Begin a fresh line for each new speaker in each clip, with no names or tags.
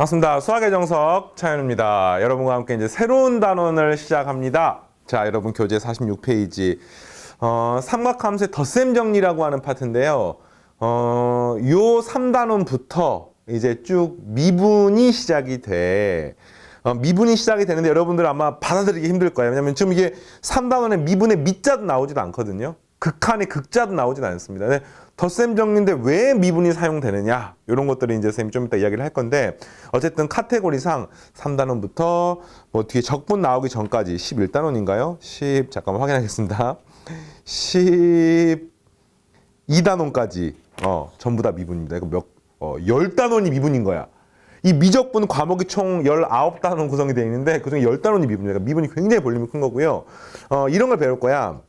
반갑습니다. 수학의 정석 차현우입니다. 여러분과 함께 이제 새로운 단원을 시작합니다. 자, 여러분 교재 46페이지. 어, 삼각함수의 덧셈 정리라고 하는 파트인데요. 어, 요 3단원부터 이제 쭉 미분이 시작이 돼. 어, 미분이 시작이 되는데 여러분들 아마 받아들이기 힘들 거예요. 왜냐면 지금 이게 3단원에 미분의 미자도 나오지도 않거든요. 극한의 극자도 나오진 않습니다. 덧셈 정리인데 왜 미분이 사용되느냐 이런 것들을 이제 선생님이 좀 이따 이야기를 할 건데 어쨌든 카테고리상 3단원부터 뭐 뒤에 적분 나오기 전까지 11단원인가요? 10 잠깐만 확인하겠습니다. 12단원까지 어 전부 다 미분입니다. 이거 몇 어, 10단원이 미분인 거야. 이 미적분 과목이 총 19단원 구성이 되어 있는데 그중에 10단원이 미분이니까 미분이 굉장히 볼륨이 큰 거고요. 어, 이런 걸 배울 거야.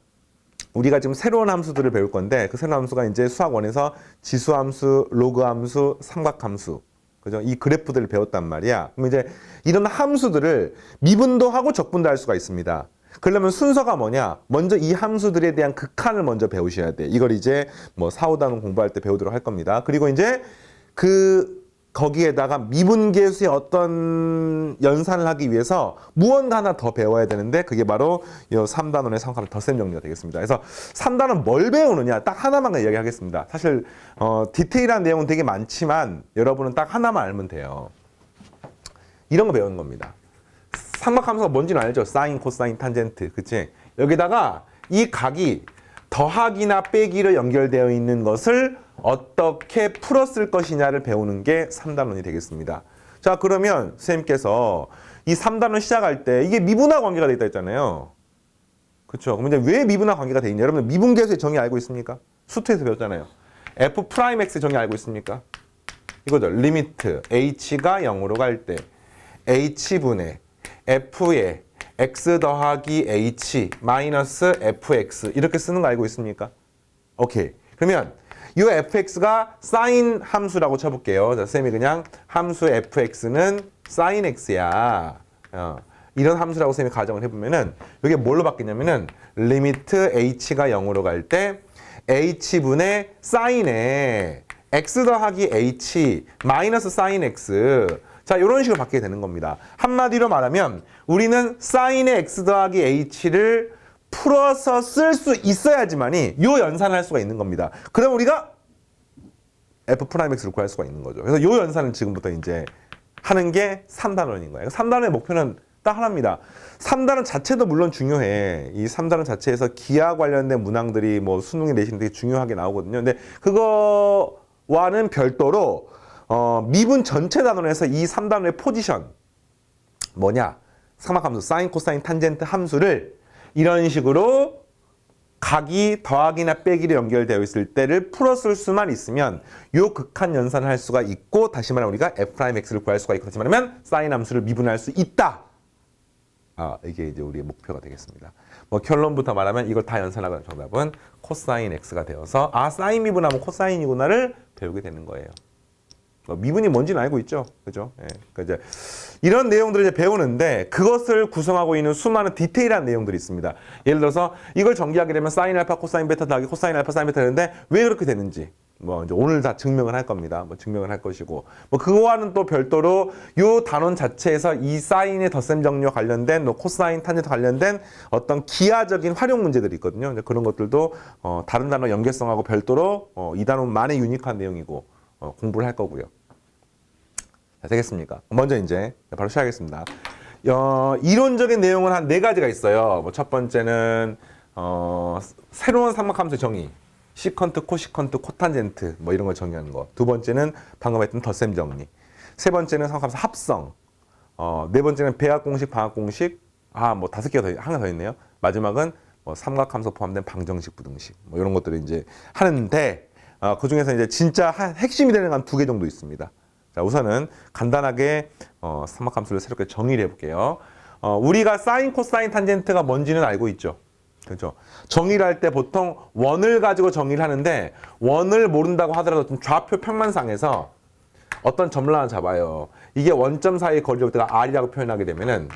우리가 지금 새로운 함수들을 배울 건데 그 새로운 함수가 이제 수학원에서 지수 함수, 로그 함수, 삼각 함수 그죠? 이 그래프들을 배웠단 말이야. 그럼 이제 이런 함수들을 미분도 하고 적분도 할 수가 있습니다. 그러려면 순서가 뭐냐? 먼저 이 함수들에 대한 극한을 먼저 배우셔야 돼. 이걸 이제 뭐 4, 5단원 공부할 때 배우도록 할 겁니다. 그리고 이제 그 거기에다가 미분계수의 어떤 연산을 하기 위해서 무언가 하나 더 배워야 되는데 그게 바로 이 3단원의 삼각함 덧셈 정리가 되겠습니다. 그래서 3단원 뭘 배우느냐 딱 하나만 이야기하겠습니다. 사실 어, 디테일한 내용은 되게 많지만 여러분은 딱 하나만 알면 돼요. 이런 거 배우는 겁니다. 삼각함수가 뭔지는 알죠? 사인, 코사인, 탄젠트. 그치? 여기다가 이 각이 더하기나 빼기로 연결되어 있는 것을 어떻게 풀었을 것이냐를 배우는 게 3단원이 되겠습니다. 자, 그러면 선생님께서 이 3단원 시작할 때 이게 미분화 관계가 돼 있다 했잖아요. 그렇죠. 그럼 이제 왜 미분화 관계가 돼 있냐? 여러분 미분계수의 정의 알고 있습니까? 수트에서 배웠잖아요. f 프라임 x 정의 알고 있습니까? 이거죠. 리미트 h가 0으로 갈 때 h분의 f의 x 더하기 h 마이너스 fx 이렇게 쓰는 거 알고 있습니까? 오케이. 그러면 이 fx가 사인 함수라고 쳐볼게요. 자, 쌤이 그냥 함수 fx는 사인 x야. 어, 이런 함수라고 쌤이 가정을 해보면은 이게 뭘로 바뀌냐면은 리미트 h가 0으로 갈 때 h분의 사인에 x 더하기 h 마이너스 사인 x 자 이런 식으로 바뀌게 되는 겁니다. 한마디로 말하면 우리는 사인의 x 더하기 h를 풀어서 쓸 수 있어야지만이 요 연산을 할 수가 있는 겁니다. 그럼 우리가 f 프라임 x를 구할 수가 있는 거죠. 그래서 요 연산을 지금부터 이제 하는 게 3단원인 거예요. 3단원의 목표는 딱 하나입니다. 3단원 자체도 물론 중요해. 이 3단원 자체에서 기하 관련된 문항들이 뭐 수능에 내신 되게 중요하게 나오거든요. 근데 그거와는 별도로 어, 미분 전체 단원에서 이 3단원의 포지션 뭐냐? 삼각함수 사인, 코사인, 탄젠트 함수를 이런 식으로 각이 더하기나 빼기로 연결되어 있을 때를 풀었을 수만 있으면 요 극한 연산을 할 수가 있고 다시 말하면 우리가 f'x를 구할 수가 있고 다시 말하면 사인 함수를 미분할 수 있다. 아, 이게 이제 우리의 목표가 되겠습니다. 뭐 결론부터 말하면 이걸 다 연산하면 정답은 코사인 x가 되어서 아, 사인 미분하면 코사인이구나를 배우게 되는 거예요. 뭐 미분이 뭔지는 알고 있죠. 그죠? 예. 그러니까 이제 이런 내용들을 이제 배우는데 그것을 구성하고 있는 수많은 디테일한 내용들이 있습니다. 예를 들어서 이걸 전개하게 되면 사인 알파 코사인 베타 더하기 코사인 알파 사인 베타 되는데 왜 그렇게 되는지 뭐 이제 오늘 다 증명을 할 겁니다. 뭐 증명을 할 것이고 뭐 그거와는 또 별도로 요 단원 자체에서 이 사인의 덧셈 정리와 관련된 뭐 코사인 탄젠트 관련된 어떤 기하적인 활용 문제들이 있거든요. 이제 그런 것들도 어 다른 단어 연계성하고 별도로 어이 단원만의 유니크한 내용이고 어 공부를 할 거고요. 자, 되겠습니까? 먼저 이제 바로 시작하겠습니다. 어, 이론적인 내용은 한 네 가지가 있어요. 뭐 첫 번째는 어, 새로운 삼각함수 정의, 시컨트, 코시컨트, 코탄젠트 뭐 이런 걸 정의하는 거. 두 번째는 방금 했던 덧셈 정리. 세 번째는 삼각함수 합성. 어, 네 번째는 배합 공식, 방합 공식. 아, 뭐 다섯 개가 더 하나 더 있네요. 마지막은 뭐 삼각함수 포함된 방정식, 부등식 뭐 이런 것들을 이제 하는데 어, 그 중에서 이제 진짜 한- 핵심이 되는 건두개 정도 있습니다. 자, 우선은 간단하게 어, 삼각함수를 새롭게 정의를 해볼게요. 어, 우리가 사인, 코사인, 탄젠트가 뭔지는 알고 있죠. 그렇죠. 정의를 할 때 보통 원을 가지고 정의를 하는데 원을 모른다고 하더라도 좀 좌표 평면상에서 어떤 점을 하나 잡아요. 이게 원점 사이의 거리를 볼 때가 r이라고 표현하게 되면은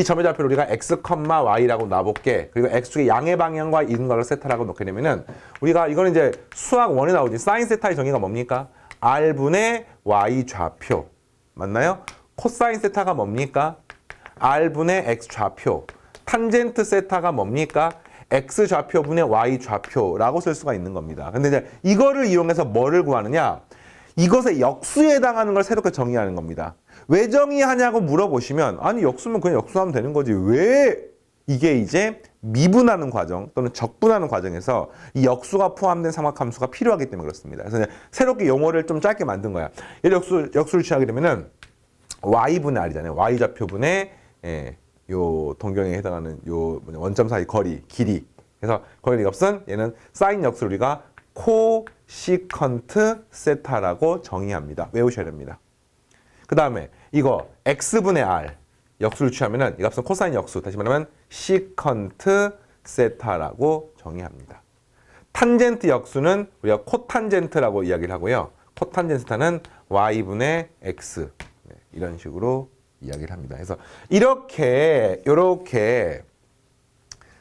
이 점의 좌표를 우리가 x, y라고 놔볼게. 그리고 x축의 양의 방향과 거를 세타라고 놓게 되면은 우리가 이거는 이제 수학 원에 나오지. 사인 세타의 정의가 뭡니까? r분의 y 좌표. 맞나요? 코사인 세타가 뭡니까? r분의 x 좌표. 탄젠트 세타가 뭡니까? x 좌표분의 y 좌표라고 쓸 수가 있는 겁니다. 근데 이제 이거를 이용해서 뭐를 구하느냐? 이것의 역수에 해당하는 걸 새롭게 정의하는 겁니다. 왜 정의하냐고 물어보시면 아니 역수면 그냥 역수하면 되는 거지. 왜 이게 이제 미분하는 과정 또는 적분하는 과정에서 이 역수가 포함된 삼각함수가 필요하기 때문에 그렇습니다. 그래서 새롭게 용어를 좀 짧게 만든 거야. 예를 역수 역수를 취하게 되면은 y분의 r이잖아요. y 좌표분의 예, 요 동경에 해당하는 요 원점 사이 거리 길이. 그래서 거리 값은 얘는 사인 역수를 우리가 코시컨트 세타라고 정의합니다. 외우셔야 됩니다. 그 다음에 이거 x분의 r 역수를 취하면은 이 값은 코사인 역수 다시 말하면 시컨트 세타라고 정의합니다. 탄젠트 역수는 우리가 코탄젠트라고 이야기를 하고요. 코탄젠트 세타는 y분의 x 네, 이런 식으로 이야기를 합니다. 그래서 이렇게 이렇게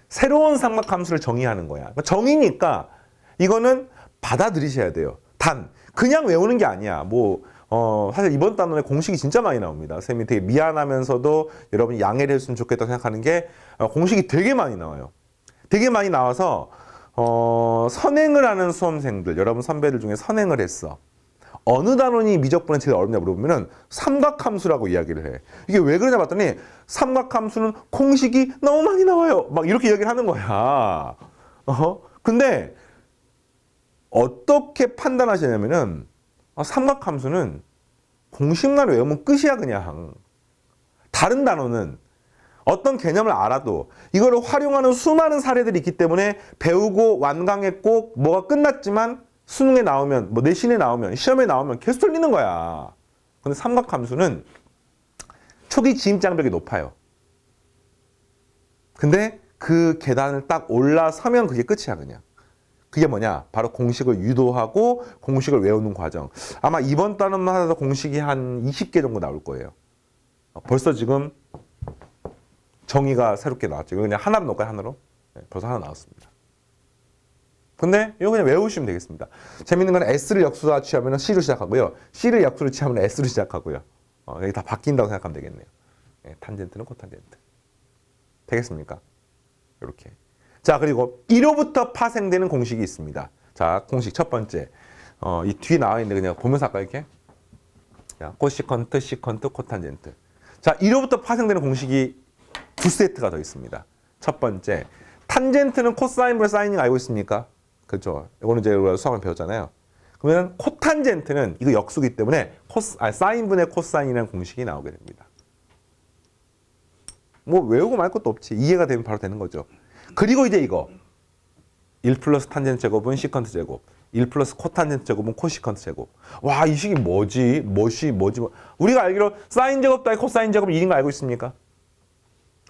새로운 삼각함수를 정의하는 거야. 정의니까 이거는 받아들이셔야 돼요. 단 그냥 외우는 게 아니야. 뭐 어, 사실 이번 단원에 공식이 진짜 많이 나옵니다. 선생님이 되게 미안하면서도 여러분이 양해를 했으면 좋겠다고 생각하는 게 어, 공식이 되게 많이 나와요. 되게 많이 나와서 어, 선행을 하는 수험생들, 여러분 선배들 중에 선행을 했어. 어느 단원이 미적분에 제일 어렵냐 물어보면은 삼각함수라고 이야기를 해. 이게 왜 그러냐 봤더니 삼각함수는 공식이 너무 많이 나와요. 막 이렇게 이야기를 하는 거야. 어? 근데 어떻게 판단하시냐면은 아, 삼각함수는 공식만 외우면 끝이야 그냥. 다른 단어는 어떤 개념을 알아도 이거를 활용하는 수많은 사례들이 있기 때문에 배우고 완강했고 뭐가 끝났지만 수능에 나오면 뭐 내신에 나오면 시험에 나오면 계속 틀리는 거야. 근데 삼각함수는 초기 지임 장벽이 높아요. 근데 그 계단을 딱 올라서면 그게 끝이야 그냥. 그게 뭐냐? 바로 공식을 유도하고 공식을 외우는 과정. 아마 이번 단원만 하더라도 공식이 한 20개 정도 나올 거예요. 어, 벌써 지금 정의가 새롭게 나왔죠. 그냥 하나로 넣을까요? 하나로? 네, 벌써 하나 나왔습니다. 근데 이거 그냥 외우시면 되겠습니다. 재밌는 건 S를 역수로 취하면 C로 시작하고요. C를 역수로 취하면 S로 시작하고요. 어, 여기 다 바뀐다고 생각하면 되겠네요. 네, 탄젠트는 코탄젠트. 되겠습니까? 이렇게. 자, 그리고 1호부터 파생되는 공식이 있습니다. 자, 공식 첫 번째. 어, 이 뒤에 나와 있는데 그냥 보면서 할까요, 이렇게? 자, 코시컨트, 시컨트, 코탄젠트. 자, 1호부터 파생되는 공식이 두 세트가 더 있습니다. 첫 번째. 탄젠트는 코사인분의 사인인 알고 있습니까? 그렇죠. 이거는 이제 우리가 수학을 배웠잖아요. 그러면 코탄젠트는 이거 역수기 때문에 코스, 아, 사인분의 코사인이라는 공식이 나오게 됩니다. 뭐 외우고 말 것도 없지. 이해가 되면 바로 되는 거죠. 그리고 이제 이거. 1 플러스 탄젠트 제곱은 시컨트 제곱. 1 플러스 코탄젠트 제곱은 코시컨트 제곱. 와 이 식이 뭐지? 뭐시 뭐지? 뭐. 우리가 알기로 사인 제곱 따위 코사인 제곱 1인 거 알고 있습니까?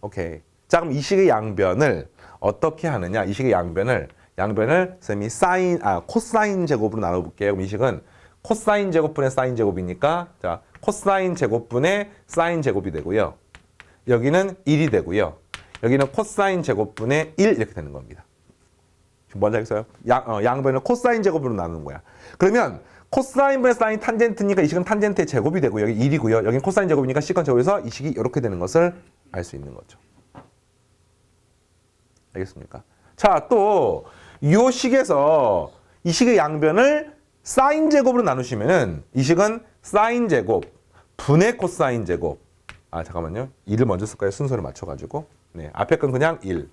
오케이. 자 그럼 이 식의 양변을 어떻게 하느냐? 이 식의 양변을 양변을 쌤이 사인 아 코사인 제곱으로 나눠 볼게요. 그럼 이 식은 코사인 제곱분의 사인 제곱이니까 자 코사인 제곱분의 사인 제곱이 되고요. 여기는 1이 되고요 여기는 코사인 제곱분의 1 이렇게 되는 겁니다. 뭔지 알겠어요? 양, 어, 양변을 코사인 제곱으로 나누는 거야. 그러면 코사인분의 사인 탄젠트니까 이 식은 탄젠트의 제곱이 되고 여기 1이고요. 여기는 코사인 제곱이니까 시컨 제곱에서 이 식이 이렇게 되는 것을 알 수 있는 거죠. 알겠습니까? 자, 또 이 식에서 이 식의 양변을 사인 제곱으로 나누시면은 이 식은 사인 제곱 분의 코사인 제곱 아 잠깐만요. 1을 먼저 쓸까요? 순서를 맞춰 가지고 네, 앞에 건 그냥 1.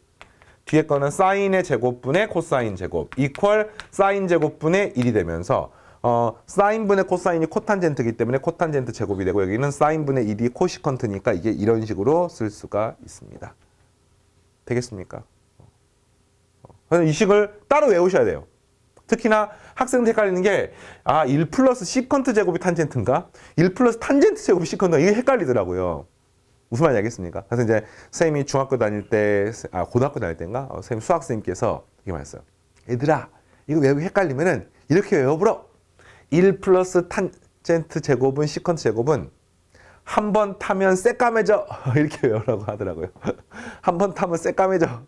뒤에 거는 사인의 제곱분의 코사인 제곱 이퀄 사인 제곱분의 1이 되면서 어, 사인분의 코사인이 코탄젠트이기 때문에 코탄젠트 제곱이 되고 여기는 사인분의 1이 코시컨트니까 이게 이런 식으로 쓸 수가 있습니다. 되겠습니까? 어. 이 식을 따로 외우셔야 돼요. 특히나 학생들 헷갈리는 게, 아, 1 플러스 시컨트 제곱이 탄젠트인가? 1 플러스 탄젠트 제곱이 시컨트인가? 이게 헷갈리더라고요. 무슨 말인지 알겠습니까? 그래서 이제 선생님이 중학교 다닐 때, 아, 고등학교 다닐 때인가? 어, 선생님 수학 선생님께서 이렇게 말했어요. 얘들아, 이거 외우기 헷갈리면은 이렇게 외워보러. 1 플러스 탄젠트 제곱은 시컨트 제곱은 한 번 타면 새까매져. 이렇게 외우라고 하더라고요. 한 번 타면 새까매져.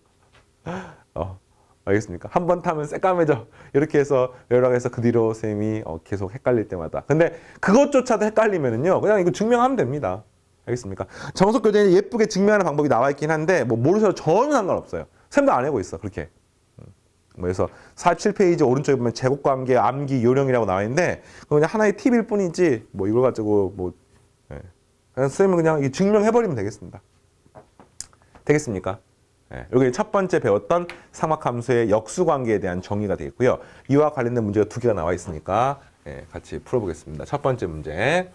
어, 알겠습니까? 한 번 타면 새까매져. 이렇게 해서 외우라고 해서 그 뒤로 선생님이 어, 계속 헷갈릴 때마다. 근데 그것조차도 헷갈리면은요, 그냥 이거 증명하면 됩니다. 알겠습니까? 정석 교재에 예쁘게 증명하는 방법이 나와 있긴 한데 뭐 모르셔도 전혀 상관없어요. 쌤도 안 해고 있어 그렇게. 음. 뭐 그래서 47페이지 오른쪽에 보면 제곱관계, 암기, 요령이라고 나와 있는데 그냥 하나의 팁일 뿐이지 뭐 이걸 가지고 뭐 예. 그냥 쌤은 그냥 이게 증명해 버리면 되겠습니다. 되겠습니까? 예, 여기 첫 번째 배웠던 삼각함수의 역수관계에 대한 정의가 되어 있고요. 이와 관련된 문제가 두 개가 나와 있으니까 예, 같이 풀어보겠습니다. 첫 번째 문제.